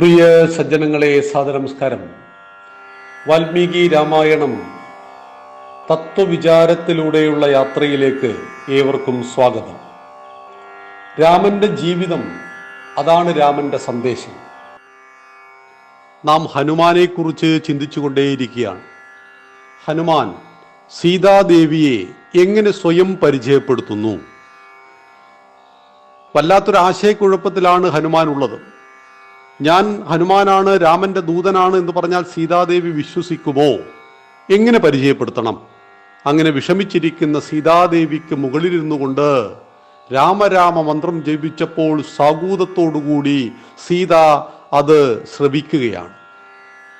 പ്രിയ സജ്ജനങ്ങളെ സാദനമസ്കാരം വാൽമീകി രാമായണം തത്വവിചാരത്തിലൂടെയുള്ള യാത്രയിലേക്ക് ഏവർക്കും സ്വാഗതം. രാമന്റെ ജീവിതം അതാണ് രാമന്റെ സന്ദേശം. നാം ഹനുമാനെ കുറിച്ച് ചിന്തിച്ചുകൊണ്ടേയിരിക്കുകയാണ്. ഹനുമാൻ സീതാദേവിയെ എങ്ങനെ സ്വയം പരിചയപ്പെടുത്തുന്നു? വല്ലാത്തൊരു ആശയക്കുഴപ്പത്തിലാണ് ഹനുമാൻ ഉള്ളത്. ഞാൻ ഹനുമാനാണ് രാമന്റെ ദൂതനാണ് എന്ന് പറഞ്ഞാൽ സീതാദേവി വിശ്വസിക്കുമോ? എങ്ങനെ പരിചയപ്പെടുത്തണം? അങ്ങനെ വിഷമിച്ചിരിക്കുന്ന സീതാദേവിക്ക് മുകളിലിരുന്നു കൊണ്ട് രാമരാമ മന്ത്രം ജപിച്ചപ്പോൾ സാഗൂതത്തോടുകൂടി സീത അത് ശ്രവിക്കുകയാണ്.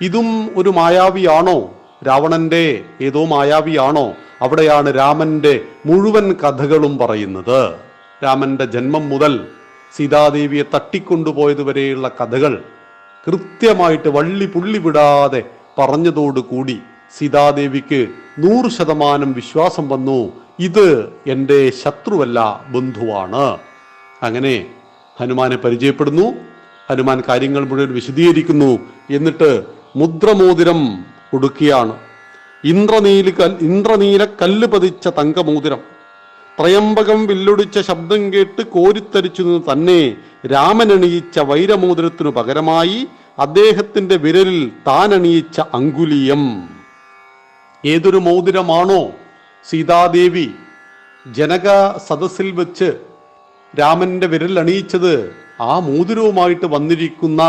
ഇതും ഒരു മായാവിയാണോ? രാവണന്റെ ഏതോ മായാവിയാണോ? അവിടെയാണ് രാമന്റെ മുഴുവൻ കഥകളും പറയുന്നത്. രാമന്റെ ജന്മം മുതൽ സീതാദേവിയെ തട്ടിക്കൊണ്ടുപോയതുവരെയുള്ള കഥകൾ കൃത്യമായിട്ട് വള്ളി പുള്ളി വിടാതെ പറഞ്ഞതോടുകൂടി സീതാദേവിക്ക് നൂറ് ശതമാനം വിശ്വാസം വന്നു ഇത് എന്റെ ശത്രുവല്ല ബന്ധുവാണ്. അങ്ങനെ ഹനുമാനെ പരിചയപ്പെടുന്നു. ഹനുമാൻ കാര്യങ്ങൾ മുഴുവൻ വിശദീകരിക്കുന്നു. എന്നിട്ട് മുദ്രമോതിരം കൊടുക്കുകയാണ്. ഇന്ദ്രനീല ഇന്ദ്രനീല കല്ല് പതിച്ച തങ്കമോതിരം. ത്രയംബകം വില്ലൊടിച്ച ശബ്ദം കേട്ട് കോരിത്തരിച്ചു തന്നെ രാമനണിയിച്ച വൈരമോതിരത്തിനു പകരമായി അദ്ദേഹത്തിന്റെ വിരലിൽ താൻ അണിയിച്ച അങ്കുലീയം. ഏതൊരു മോതിരമാണോ സീതാദേവി ജനക സദസ്സിൽ വെച്ച് രാമന്റെ വിരൽ അണിയിച്ചത് ആ മോതിരവുമായിട്ട് വന്നിരിക്കുന്ന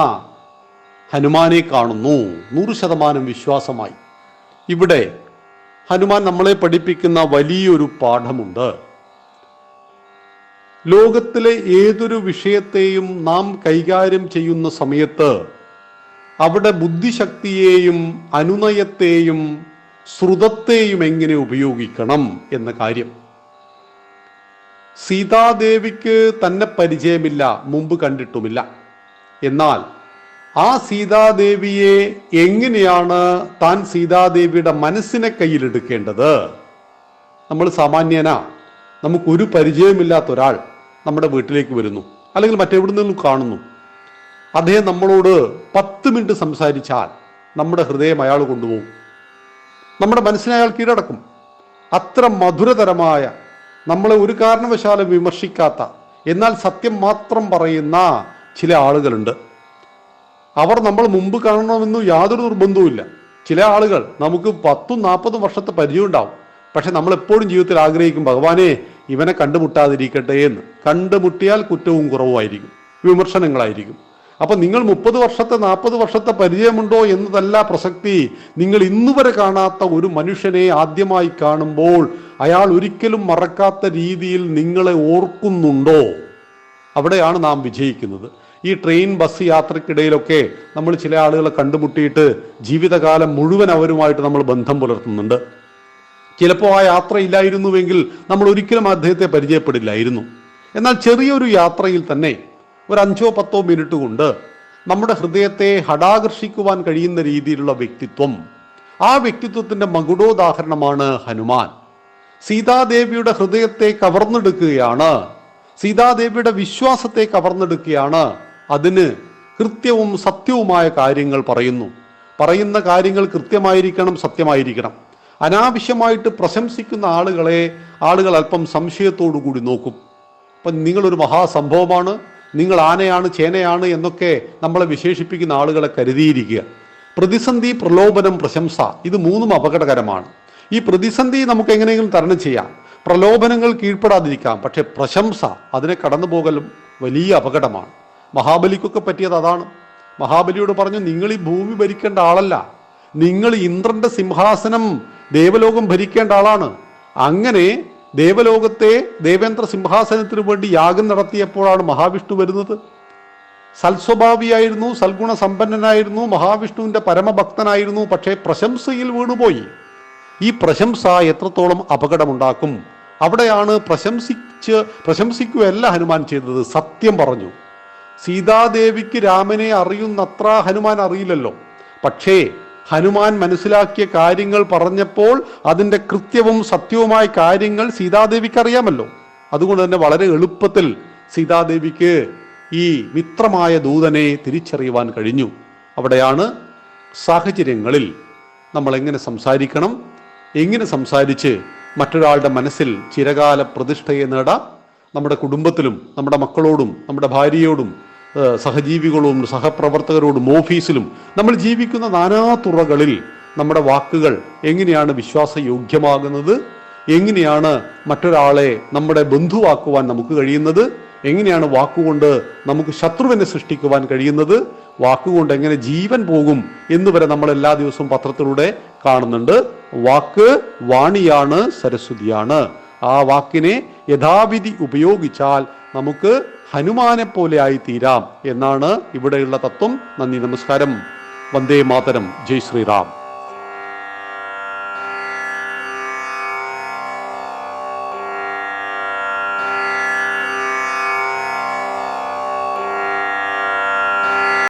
ഹനുമാനെ കാണുന്നു. നൂറ് ശതമാനം വിശ്വാസമായി. ഇവിടെ ഹനുമാൻ നമ്മളെ പഠിപ്പിക്കുന്ന വലിയൊരു പാഠമുണ്ട്. ലോകത്തിലെ ഏതൊരു വിഷയത്തെയും നാം കൈകാര്യം ചെയ്യുന്ന സമയത്ത് അവിടെ ബുദ്ധിശക്തിയെയും അനുനയത്തെയും ശ്രുതത്തെയും എങ്ങനെ ഉപയോഗിക്കണം എന്ന കാര്യം. സീതാദേവിക്ക് തന്നെ പരിചയമില്ല മുമ്പ് കണ്ടിട്ടുമില്ല. എന്നാൽ ആ സീതാദേവിയെ എങ്ങനെയാണ് താൻ സീതാദേവിയുടെ മനസ്സിനെ കയ്യിലെടുക്കേണ്ടത്? നമ്മൾ സാമാന്യന നമുക്കൊരു പരിചയമില്ലാത്ത ഒരാൾ. നമ്മുടെ വീട്ടിലേക്ക് വരുന്നു. അല്ലെങ്കിൽ മറ്റെവിടെ നിന്നും കാണുന്നു. അദ്ദേഹം നമ്മളോട് പത്ത് മിനിറ്റ് സംസാരിച്ചാൽ നമ്മുടെ ഹൃദയം അയാൾ കൊണ്ടുപോകും. നമ്മുടെ മനസ്സിനെ അയാൾ കീഴടക്കും. അത്ര മധുരതരമായ നമ്മളെ ഒരു കാരണവശാലും വിമർശിക്കാത്ത എന്നാൽ സത്യം മാത്രം പറയുന്ന ചില ആളുകളുണ്ട്. അവർ നമ്മൾ മുമ്പ് കാണണമെന്നും യാതൊരു നിർബന്ധവുമില്ല. ചില ആളുകൾ നമുക്ക് പത്തും നാൽപ്പതും വർഷത്തെ പരിചയം ഉണ്ടാവും പക്ഷെ നമ്മൾ എപ്പോഴും ജീവിതത്തിൽ ആഗ്രഹിക്കും ഭഗവാനെ ഇവനെ കണ്ടുമുട്ടാതിരിക്കട്ടെ എന്ന്. കണ്ടുമുട്ടിയാൽ കുറ്റവും കുറവുമായിരിക്കും വിമർശനങ്ങളായിരിക്കും. അപ്പം നിങ്ങൾ മുപ്പത് വർഷത്തെ നാൽപ്പത് വർഷത്തെ പരിചയമുണ്ടോ എന്നതല്ല പ്രസക്തി. നിങ്ങൾ ഇന്നുവരെ കാണാത്ത ഒരു മനുഷ്യനെ ആദ്യമായി കാണുമ്പോൾ അയാൾ ഒരിക്കലും മറക്കാത്ത രീതിയിൽ നിങ്ങളെ ഓർക്കുന്നുണ്ടോ? അവിടെയാണ് നാം വിജയിക്കുന്നത്. ഈ ട്രെയിൻ ബസ് യാത്രക്കിടയിലൊക്കെ നമ്മൾ ചില ആളുകളെ കണ്ടുമുട്ടിയിട്ട് ജീവിതകാലം മുഴുവൻ അവരുമായിട്ട് നമ്മൾ ബന്ധം പുലർത്തുന്നുണ്ട്. ചിലപ്പോൾ ആ യാത്ര ഇല്ലായിരുന്നുവെങ്കിൽ നമ്മൾ ഒരിക്കലും അദ്ദേഹത്തെ പരിചയപ്പെടില്ലായിരുന്നു. എന്നാൽ ചെറിയൊരു യാത്രയിൽ തന്നെ ഒരു അഞ്ചോ പത്തോ മിനിറ്റ് കൊണ്ട് നമ്മുടെ ഹൃദയത്തെ ഹടാകർഷിക്കുവാൻ കഴിയുന്ന രീതിയിലുള്ള വ്യക്തിത്വം ആ വ്യക്തിത്വത്തിന്റെ മകുടോദാഹരണമാണ് ഹനുമാൻ. സീതാദേവിയുടെ ഹൃദയത്തെ കവർന്നെടുക്കുകയാണ് സീതാദേവിയുടെ വിശ്വാസത്തെ കവർന്നെടുക്കുകയാണ് അതിന് കൃത്യവും സത്യവുമായ കാര്യങ്ങൾ പറയുന്നു. പറയുന്ന കാര്യങ്ങൾ കൃത്യമായിരിക്കണം സത്യമായിരിക്കണം. അനാവശ്യമായിട്ട് പ്രശംസിക്കുന്ന ആളുകളെ ആളുകൾ അല്പം സംശയത്തോടു കൂടി നോക്കും. അപ്പം നിങ്ങളൊരു മഹാസംഭവമാണ് നിങ്ങൾ ആനയാണ് ചേനയാണ് എന്നൊക്കെ നമ്മളെ വിശേഷിപ്പിക്കുന്ന ആളുകളെ കരുതിയിരിക്കുക. പ്രതിസന്ധി പ്രലോഭനം പ്രശംസ ഇത് മൂന്നും അപകടകരമാണ്. ഈ പ്രതിസന്ധി നമുക്ക് എങ്ങനെയെങ്കിലും തരണം ചെയ്യാം. പ്രലോഭനങ്ങൾ കീഴ്പ്പെടാതിരിക്കാം പക്ഷേ പ്രശംസ അതിനെ കടന്നു പോകലും വലിയ അപകടമാണ്. മഹാബലിക്കൊക്കെ പറ്റിയത് അതാണ്. മഹാബലിയോട് പറഞ്ഞു നിങ്ങൾ ഈ ഭൂമി ഭരിക്കേണ്ട ആളല്ല. നിങ്ങൾ ഇന്ദ്രന്റെ സിംഹാസനം ദേവലോകം ഭരിക്കേണ്ട ആളാണ്. അങ്ങനെ ദേവലോകത്തെ ദേവേന്ദ്ര സിംഹാസനത്തിനു വേണ്ടി യാഗം നടത്തിയപ്പോഴാണ് മഹാവിഷ്ണു വരുന്നത്. സൽസ്വഭാവിയായിരുന്നു സൽഗുണ സമ്പന്നനായിരുന്നു മഹാവിഷ്ണുവിന്റെ പരമഭക്തനായിരുന്നു പക്ഷേ പ്രശംസയിൽ വീണുപോയി. ഈ പ്രശംസ എത്രത്തോളം അപകടമുണ്ടാക്കും? അവിടെയാണ് പ്രശംസിച്ച് പ്രശംസിക്കുകയല്ല ഹനുമാൻ ചെയ്തത് സത്യം പറഞ്ഞു. സീതാദേവിക്ക് രാമനെ അറിയുന്നത്ര ഹനുമാൻ അറിയില്ലല്ലോ. പക്ഷേ ഹനുമാൻ മനസ്സിലാക്കിയ കാര്യങ്ങൾ പറഞ്ഞപ്പോൾ അതിന്റെ കൃത്യവും സത്യവുമായ കാര്യങ്ങൾ സീതാദേവിക്ക് അറിയാമല്ലോ അതുകൊണ്ട് തന്നെ വളരെ എളുപ്പത്തിൽ സീതാദേവിക്ക് ഈ മിത്രമായ ദൂതനെ തിരിച്ചറിയുവാൻ കഴിഞ്ഞു. അവിടെയാണ് സാഹചര്യങ്ങളിൽ നമ്മൾ എങ്ങനെ സംസാരിക്കണം എങ്ങനെ സംസാരിച്ച് മറ്റൊരാളുടെ മനസ്സിൽ ചിരകാല പ്രതിഷ്ഠയെ നേടാം. നമ്മുടെ കുടുംബത്തിലും നമ്മുടെ മക്കളോടും നമ്മുടെ ഭാര്യയോടും സഹജീവികളോടും സഹപ്രവർത്തകരോടും ഓഫീസിലും നമ്മൾ ജീവിക്കുന്ന നാനാ തുറകളിൽ നമ്മുടെ വാക്കുകൾ എങ്ങനെയാണ് വിശ്വാസയോഗ്യമാകുന്നത്? എങ്ങനെയാണ് മറ്റൊരാളെ നമ്മുടെ ബന്ധുവാക്കുവാൻ നമുക്ക് കഴിയുന്നത്? എങ്ങനെയാണ് വാക്കുകൊണ്ട് നമുക്ക് ശത്രുവിനെ സൃഷ്ടിക്കുവാൻ കഴിയുന്നത്? വാക്കുകൊണ്ട് എങ്ങനെ ജീവൻ പോകും എന്ന് വരെ നമ്മൾ എല്ലാ ദിവസവും പത്രത്തിലൂടെ കാണുന്നുണ്ട്. വാക്ക് വാണിയാണ് സരസ്വതിയാണ്. ആ വാക്കിനെ യഥാവിധി ഉപയോഗിച്ചാൽ നമുക്ക് ഹനുമാനെ പോലെ ആയി തീരാം എന്നാണ് ഇവിടെയുള്ള തത്വം. നന്ദി നമസ്കാരം. വന്ദേ മാതരം. ജയ് ശ്രീറാം.